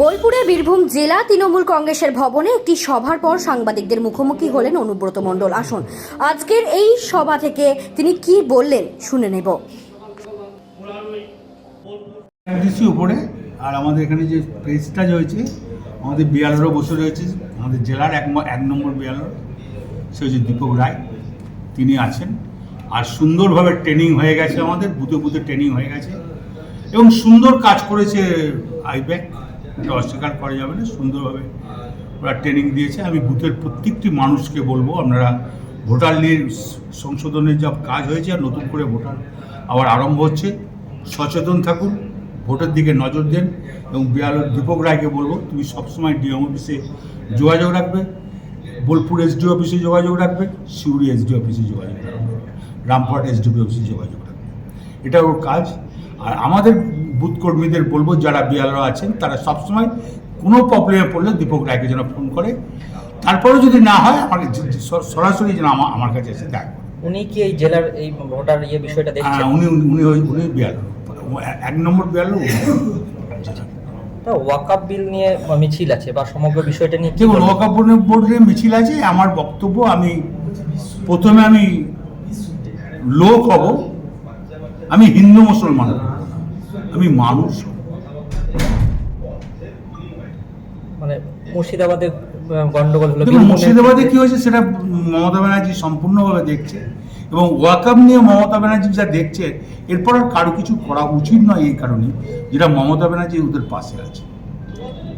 বোলপুরে বীরভূম জেলা তৃণমূল কংগ্রেসের ভবনে একটি সভার পর সাংবাদিকদের মুখোমুখি হলেন অনুব্রত মণ্ডল। আসুন, আজকের এই সভা থেকে তিনি কি বললেন শুনে নেব। উপরে, আর আমাদের এখানে যে প্রেসটা রয়েছে, আমাদের বিয়ালেরও বসে রয়েছে, আমাদের জেলার এক এক নম্বর বিয়ালর সে হচ্ছে দীপক রায়, তিনি আছেন। আর সুন্দরভাবে ট্রেনিং হয়ে গেছে আমাদের, বুথে বুথে ট্রেনিং হয়ে গেছে। এবং সুন্দর কাজ করেছে আইব্যাক। এটা অস্বীকার করা যাবে না, সুন্দরভাবে ওরা ট্রেনিং দিয়েছে। আমি বুথের প্রত্যেকটি মানুষকে বলব, আপনারা ভোটার লিস্ট সংশোধনের যা কাজ হয়েছে আর নতুন করে ভোটার আবার আরম্ভ হচ্ছে, সচেতন থাকুন, ভোটের দিকে নজর দেন এবং বিয়ালোর দীপক রায়কে বলব, তুমি সবসময় ডিএম অফিসে যোগাযোগ রাখবে, বোলপুর এসডি অফিসে যোগাযোগ রাখবে, সিউড়ি এসডি অফিসে যোগাযোগ রাখবে, রামপুরহাট এসডিপি অফিসে যোগাযোগ রাখবে। এটা ওর কাজ। আর আমাদের বুথ কর্মীদের বলব যারা বিয়ালরা আছেন তারা সবসময় কোনো প্রবলেমে পড়লে দীপক রায়কে যেন ফোন করে। তারপরেও যদি না হয় আমাকে সরাসরি যেন আমার আমার কাছে এসে দেখ। উনি কি এই জেলার এই ভোটার ইয়ে বিষয়টা হ্যাঁ, দেখছেন? উনি উনি- উনি ওই- উনি বিয়াল এক নম্বর বিয়াল তো ওয়াকাপ বিল নিয়ে মিছিল আছে বা সমগ্র বিষয়টা নিয়ে দেখুন? ওয়াকাপুরের বোর্ডে মিছিল আছে। আমার বক্তব্য আমি প্রথমে আমি লোক হব আমি হিন্দু মুসলমান আমি মানুষ। মানে মুর্শিদাবাদে গন্ডগোল হলো মুর্শিদাবাদে কি হয়েছে সেটা মমতা ব্যানার্জি সম্পূর্ণভাবে দেখছে এবং ওয়াকাম নিয়ে মমতা ব্যানার্জি যা দেখছে এরপর আর কারও কিছু করা উচিত নয় এই কারণে যেটা মমতা ব্যানার্জি ওদের পাশে আছে।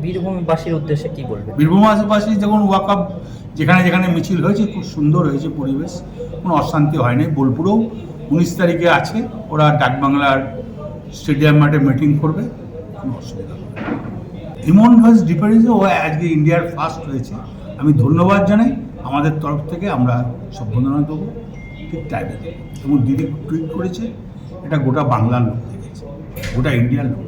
বীরভূমবাসীর উদ্দেশ্যে কি বলবেন? বীরভূম আশেপাশে যখন ওয়াকাপ যেখানে যেখানে মিছিল হয়েছে খুব সুন্দর হয়েছে পরিবেশ কোনো অশান্তি হয়নি বোলপুরেও উনিশ তারিখে আছে, ওরা ডাকবাংলার স্টেডিয়াম মাঠে মিটিং করবে, কোনো অসুবিধা। হিমন ভয়েস ডিফারেন্সে ও আজকে ইন্ডিয়ার ফার্স্ট হয়েছে। আমি ধন্যবাদ জানাই, আমাদের তরফ থেকে আমরা সম্বোধনা দেবো ঠিক টাইমে দেবো এবং দিদি টুইট করেছে, এটা গোটা বাংলার লোক দেখেছে, গোটা ইন্ডিয়ার লোক।